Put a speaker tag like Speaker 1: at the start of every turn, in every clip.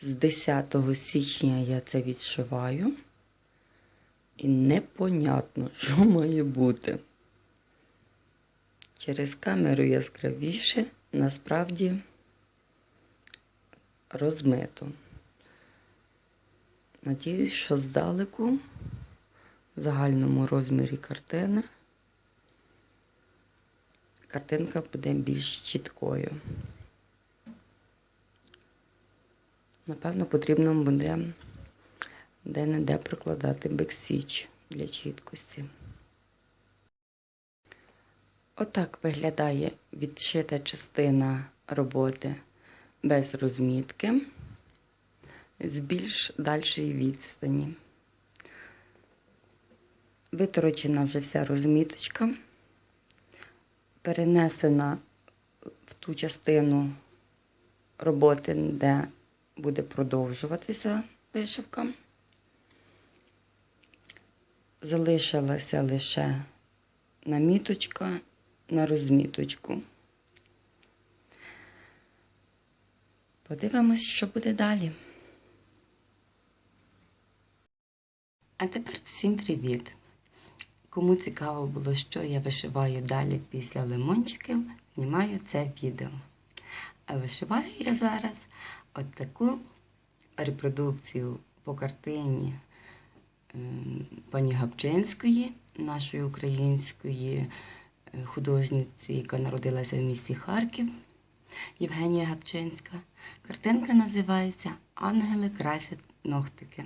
Speaker 1: З 10 січня я це відшиваю. І непонятно, що має бути. Через камеру яскравіше, насправді розмито. Надіюсь, що здалеку, в загальному розмірі картини, картинка буде більш чіткою. Напевно, потрібно буде де-не-де прикладати бексіч для чіткості. Отак виглядає відшита частина роботи без розмітки з більш дальшої відстані. Виторочена вже вся розміточка, перенесена в ту частину роботи, де буде продовжуватися вишивка. Залишилася лише наміточка на розміточку. Подивимось, що буде далі. А тепер всім привіт! Кому цікаво було, що я вишиваю далі після лимончиків, знімаю це відео. А вишиваю я зараз от таку репродукцію по картині ем, пані Габчинської, нашої української е, художниці, яка народилася в місті Харків, Євгенія Габчинська. Картинка називається Ангели красять ногтики.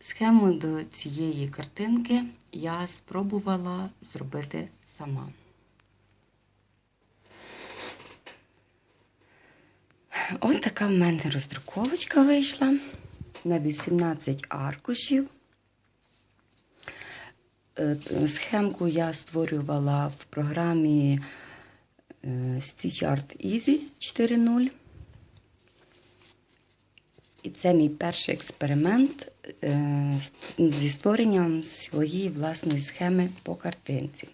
Speaker 1: Схему до цієї картинки я спробувала зробити сама. Ось така в мене роздруковочка вийшла на 18 аркушів. Е, Схемку я створювала в програмі Stitch Art Easy 4.0. І це мій перший експеримент е, зі створенням своєї власної схеми по картинці.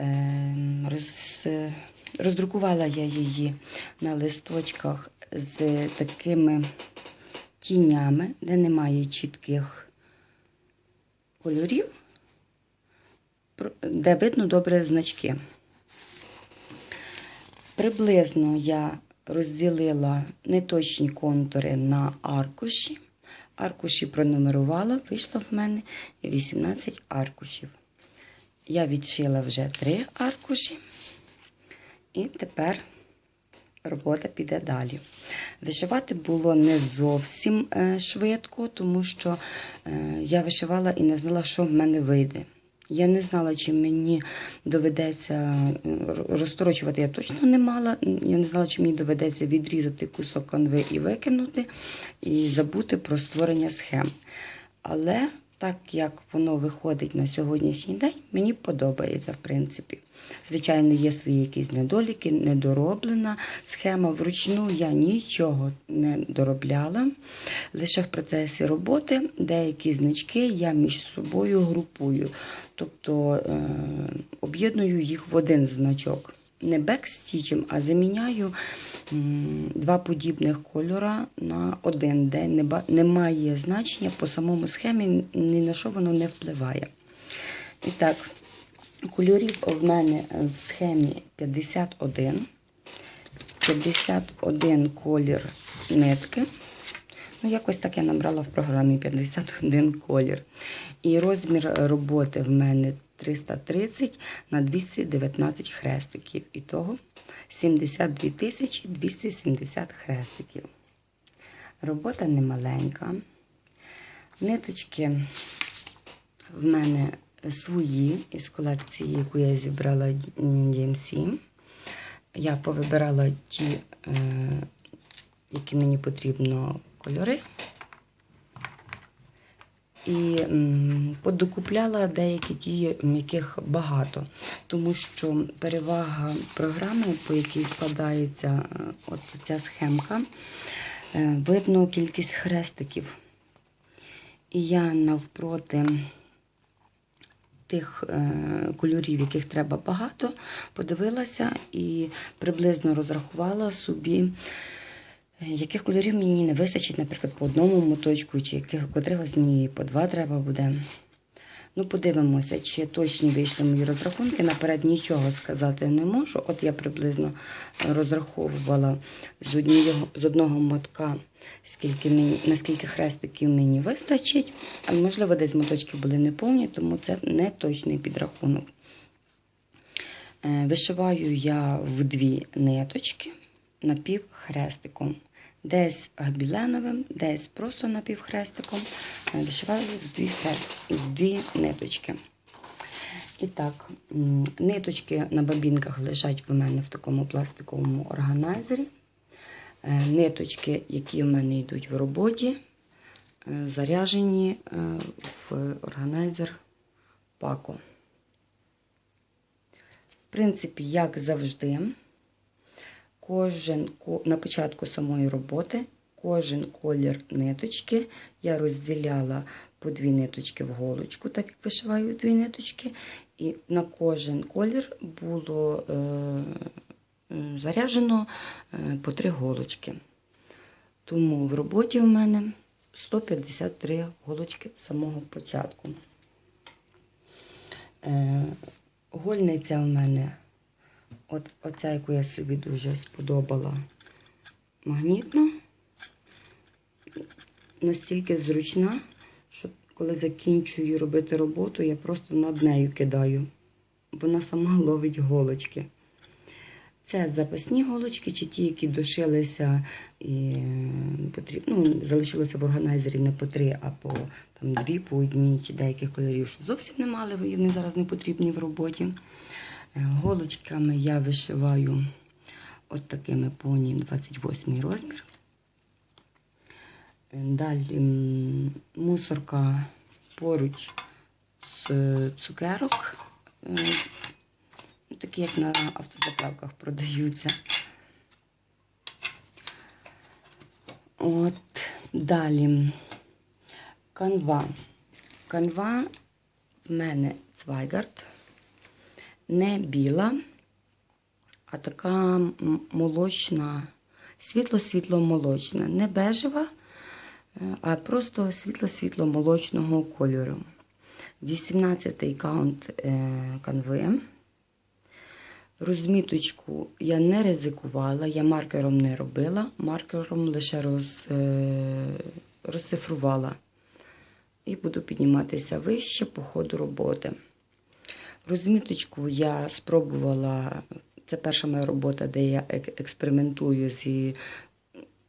Speaker 1: Е, Роз, роздрукувала я її на листочках з такими тінями, де немає чітких кольорів, де видно добре значки. Приблизно я розділила неточні контури на аркуші. Аркуші пронумерувала, вийшло в мене 18 аркушів. Я відшила вже 3 аркуші, і тепер робота піде далі. Вишивати було не зовсім е, швидко, тому що е, я вишивала і не знала, що в мене вийде. Я не знала, чи мені доведеться е, розстрочувати, я точно не мала. Я не знала, чи мені доведеться відрізати кусок канви і викинути, і забути про створення схем. Але так як воно виходить на сьогоднішній день, мені подобається, в принципі. Звичайно, є свої якісь недоліки, недороблена схема. Вручну я нічого не доробляла. Лише в процесі роботи деякі значки я між собою групую, тобто е, об'єдную їх в один значок. Не бекстічем, а заміняю два подібних кольора на один, де немає значення по самому схемі, ні на що воно не впливає. І так, кольорів в мене в схемі 51. 51 колір нитки. Ну, якось так я набрала в програмі 51 колір. І розмір роботи в мене 330 на 219 хрестиків. І того 72 тисячі 270 хрестиків. Робота немаленька. Ниточки в мене свої із колекції, яку я зібрала DMC. Я повибирала ті, е, які мені потрібно кольори. І подокупляла деякі ті, яких багато, тому що перевага програми, по якій складається е, от ця схемка, е, видно кількість хрестиків. І я навпроти тих е, кольорів, яких треба багато, подивилася і приблизно розрахувала собі Яких кольорів мені не вистачить, наприклад, по одному моточку, чи яких котрихось мені по два треба буде. Ну, подивимося, чи точні вийшли мої розрахунки. Наперед нічого сказати не можу. От я приблизно розраховувала з, однієго, з одного мотка, скільки мені, наскільки хрестиків мені вистачить. А можливо, десь моточки були неповні, тому це не точний підрахунок. Е, Вишиваю я в дві ниточки напівхрестиком. Десь габіленовим, десь просто напівхрестиком. Е, Вишиваю в дві, хрест... в дві ниточки. І так, ниточки на бабінках лежать в мене в такому пластиковому органайзері. Е, Ниточки, які в мене йдуть в роботі, е, заряжені в органайзер пако. В принципі, як завжди, кожен на початку самої роботи кожен колір ниточки я розділяла по дві ниточки в голочку, так як вишиваю дві ниточки, і на кожен колір було е, е, заряджено е, по три голочки. Тому в роботі в мене 153 голочки з самого початку. Е, гольниця в мене, от, оця, яку я собі дуже сподобала, магнітна. Настільки зручна, що коли закінчую робити роботу, я просто над нею кидаю. Вона сама ловить голочки. Це запасні голочки, чи ті, які дошилися і ну, залишилися в органайзері не по три, а по там, дві по одній, чи деяких кольорів, що зовсім не мали, вони зараз не потрібні в роботі. Голочками я вишиваю от такими поні 28 розмір. Далі мусорка поруч з цукерок. Е, ну, Такі, як на автозаправках продаються. От далі. Канва. Канва в мене Цвайгард. Не біла, а така молочна, світло-світло-молочна. Не бежева, е, а просто світло-світло-молочного кольору. 18-й каунт е, канви. Розміточку я не ризикувала, я маркером не робила, маркером лише роз, е, розцифрувала. І буду підніматися вище по ходу роботи. Розміточку я спробувала, це перша моя робота, де я експериментую зі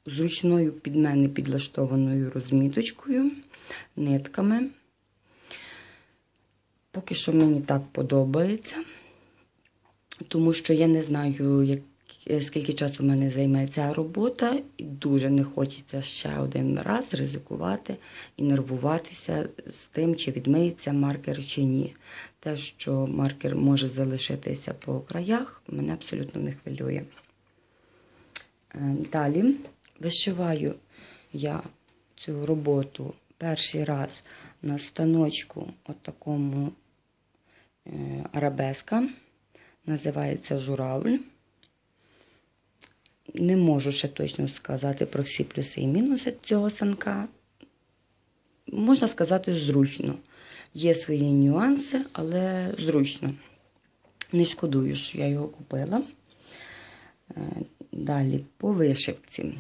Speaker 1: зручною під мене підлаштованою розміточкою, нитками. Поки що мені так подобається тому що я не знаю, як, скільки часу в мене займе ця робота, і дуже не хочеться ще один раз ризикувати і нервуватися з тим, чи відмиється маркер чи ні. Те, що маркер може залишитися по краях, мене абсолютно не хвилює. Е, Далі вишиваю я цю роботу перший раз на станочку от такому е, арабеска. Називається журавль. Не можу ще точно сказати про всі плюси і мінуси цього станка. Можна сказати, зручно. Є свої нюанси, але зручно. Не шкодую, що я його купила. Е, Далі по вишивці.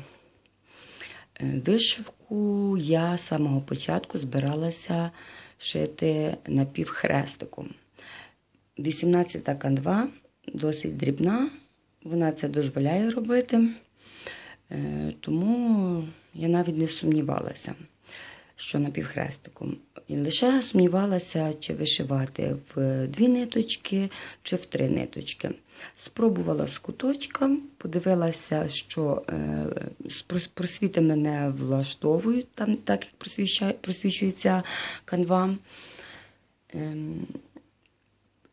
Speaker 1: Е, Вишивку я з самого початку збиралася шити напівхрестиком. 18-та канва досить дрібна, вона це дозволяє робити, Е, тому я навіть не сумнівалася, що напівхрестиком. І лише сумнівалася, чи вишивати в дві ниточки, чи в три ниточки. Спробувала з куточка, подивилася, що е, просвіти мене влаштовують, так як просвічується канва.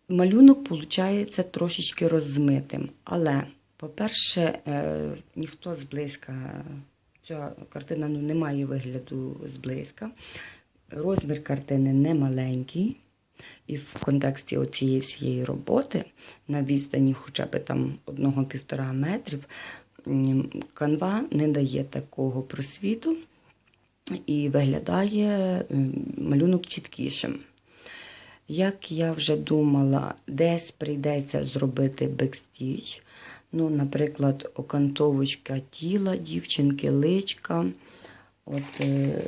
Speaker 1: Малюнок виходить трошечки розмитим. Але, по-перше, е, ніхто зблизька, ця картина ну, не має вигляду зблизька. Розмір картини не маленький. І в контексті цієї всієї роботи на відстані хоча б там одного-півтора метрів канва не дає такого просвіту і виглядає малюнок чіткішим. Як я вже думала, десь прийдеться зробити бекстіч. Ну, наприклад, окантовочка тіла дівчинки, личка. От, е,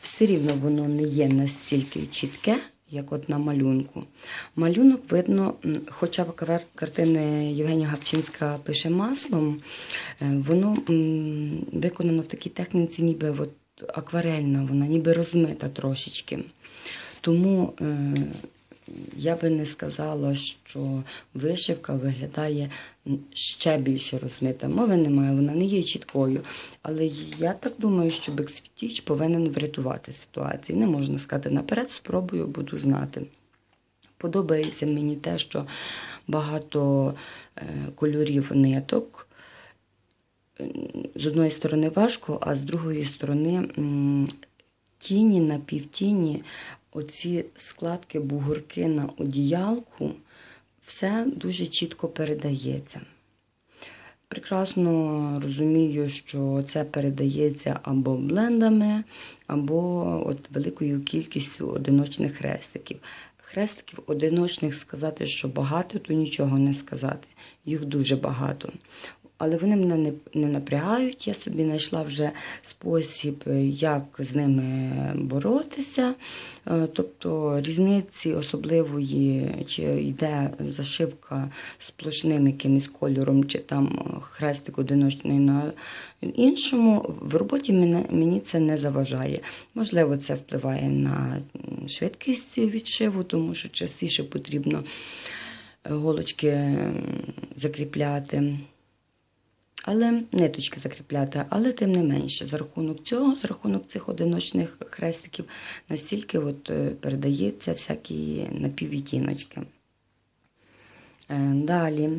Speaker 1: все рівно воно не є настільки чітке, як от на малюнку. Малюнок видно, хоча картини Євгенія Гапчинська пише маслом, е, воно м, виконано в такій техніці, ніби от акварельна, вона ніби розмита трошечки. Тому е, я би не сказала, що вишивка виглядає ще більше розмита. Мови немає, вона не є чіткою. Але я так думаю, що бекстіч повинен врятувати ситуацію. Не можна сказати наперед, спробую, буду знати. Подобається мені те, що багато е, кольорів ниток. З одної сторони важко, а з другої сторони тіні на півтіні, оці складки, бугорки на одіялку, все дуже чітко передається. Прекрасно розумію, що це передається або блендами, або от великою кількістю одиночних хрестиків. Хрестиків одиночних сказати, що багато, то нічого не сказати. Їх дуже багато. Але вони мене не, не напрягають. Я собі знайшла вже спосіб, е, як з ними боротися. Е, Тобто різниці особливої, чи йде зашивка сплошним якимось кольором, чи там хрестик одиночний на іншому. В роботі мені це не заважає. Можливо, це впливає на швидкість відшиву, тому що частіше потрібно голочки закріпляти. Але ниточки закріпляти, але тим не менше, за рахунок цього, за рахунок цих одиночних хрестиків, настільки от е, передається всякі напіввідтіночки. Е, Далі.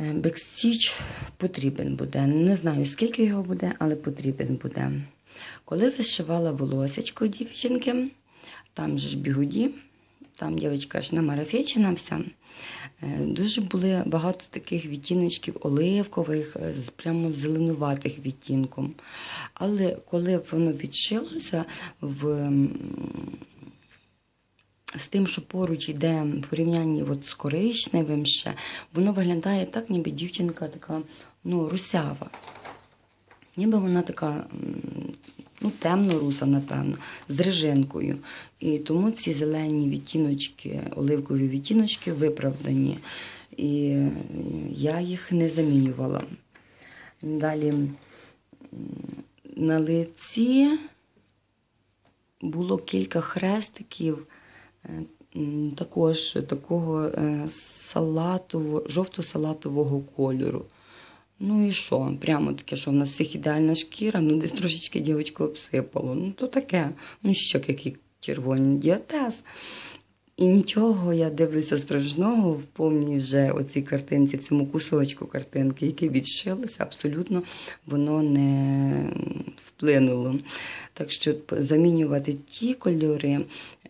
Speaker 1: Е, Бекстіч потрібен буде. Не знаю, скільки його буде, але потрібен буде. Коли вишивала волосечко дівчинки, там же ж бігуді, там дівчинка ж намарафечена вся. Е, Дуже були багато таких відтіночків оливкових, е, прямо зеленуватих відтінком. Але коли воно відшилося в, з тим, що поруч йде в порівнянні от з коричневим ще, воно виглядає так, ніби дівчинка така ну, русява. Ніби вона така ну, темно-руса, напевно, з режинкою. І тому ці зелені відтіночки, оливкові відтіночки виправдані. І я їх не замінювала. Далі на лиці було кілька хрестиків. е, Також такого е, салатово, жовто-салатового кольору. Ну і що? Прямо таке, що в нас всіх ідеальна шкіра, ну десь трошечки дівчинку обсипало. Ну то таке. Ну що, який червоний діатез. І нічого, я дивлюся страшного в повній вже оцій картинці, в цьому кусочку картинки, який відшилося, абсолютно воно не вплинуло. Так що замінювати ті кольори е,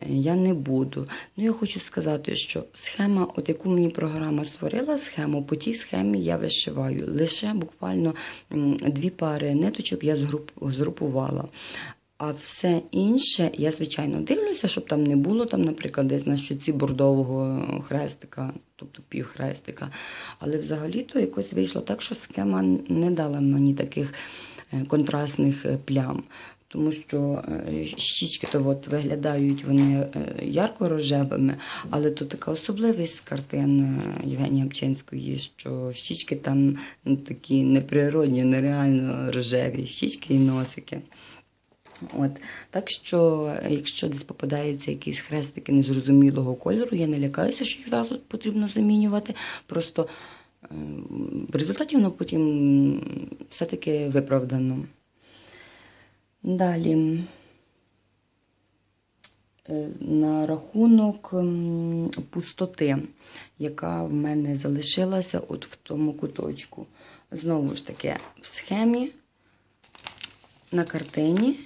Speaker 1: я не буду. Ну, я хочу сказати, що схема, от яку мені програма створила схему, по тій схемі я вишиваю. Лише буквально дві пари ниточок я згруп, згрупувала. А все інше, я, звичайно, дивлюся, щоб там не було, там, наприклад, десь на щоці бордового хрестика, тобто півхрестика. Але взагалі-то якось вийшло так, що схема не дала мені таких е, контрастних е, плям. Тому що е, щічки то от виглядають вони е, ярко-рожевими, але то така особливість картин е, Євгенії Обчинської, що щічки там ну, такі неприродні, нереально рожеві, щічки і носики. От. Так що, якщо десь попадаються якісь хрестики незрозумілого кольору, я не лякаюся, що їх зразу потрібно замінювати. Просто е, в результаті воно потім все-таки виправдано. Далі. Е, На рахунок пустоти, яка в мене залишилася от в тому куточку. Знову ж таки, в схемі на картині.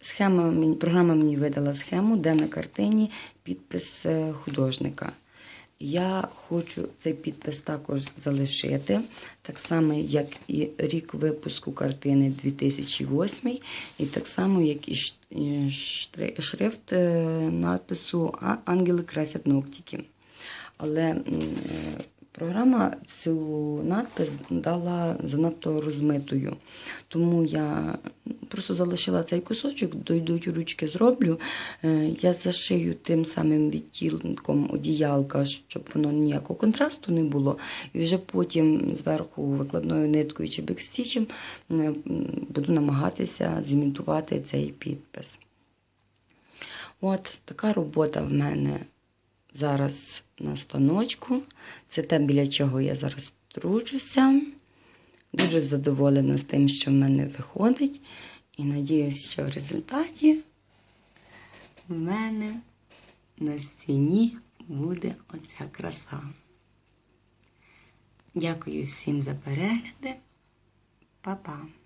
Speaker 1: Схема, програма мені видала схему, де на картині підпис е, художника. Я хочу цей підпис також залишити, так само, як і рік випуску картини 2008, і так само, як і штри- шрифт е, надпису Ангели красять ногтіки. Але е, програма цю надпис дала занадто розмитою. Тому я просто залишила цей кусочок, дойдуть ручки зроблю. Е, Я зашию тим самим відтінком одіялка, щоб воно ніякого контрасту не було. І вже потім зверху викладною ниткою чи бекстічем е, буду намагатися зімітувати цей підпис. От така робота в мене зараз на станочку. Це те, біля чого я зараз тружуся. Дуже задоволена з тим, що в мене виходить. І надіюсь, що в результаті в мене на стіні буде оця краса. Дякую всім за перегляди. Па-па!